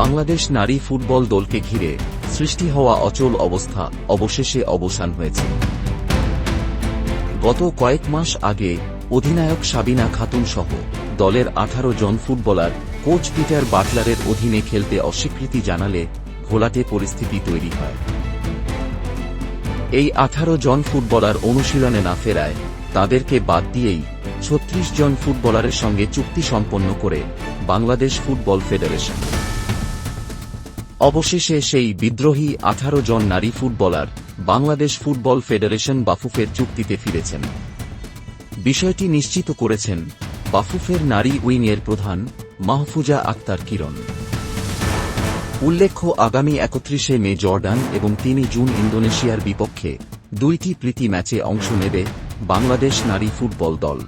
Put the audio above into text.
বাংলাদেশ নারী ফুটবল দলকে ঘিরে সৃষ্টি হওয়া অচল অবস্থা অবশেষে অবসান হয়েছে। গত কয়েক মাস আগে অধিনায়ক সাবিনা খাতুন সহ দলের আঠারো জন ফুটবলার কোচ পিটার বাটলারের অধীনে খেলতে অস্বীকৃতি জানালে ঘোলাটে পরিস্থিতি তৈরি হয়। এই আঠারো জন ফুটবলার অনুশীলনে না ফেরায় তাদেরকে বাদ দিয়েই ছত্রিশ জন ফুটবলারের সঙ্গে চুক্তি সম্পন্ন করে বাংলাদেশ ফুটবল ফেডারেশন। অবশেষে সেই বিদ্রোহী আঠারো জন নারী ফুটবলার বাংলাদেশ ফুটবল ফেডারেশন বাফুফের চুক্তিতে ফিরেছেন। বিষয়টি নিশ্চিত করেছেন বাফুফের নারী উইংয়ের প্রধান মাহফুজা আক্তার কিরণ। উল্লেখ্য, আগামী একত্রিশে মে জর্ডান এবং তিন জুন ইন্দোনেশিয়ার বিপক্ষে দুইটি প্রীতি ম্যাচে অংশ নেবে বাংলাদেশ নারী ফুটবল দল।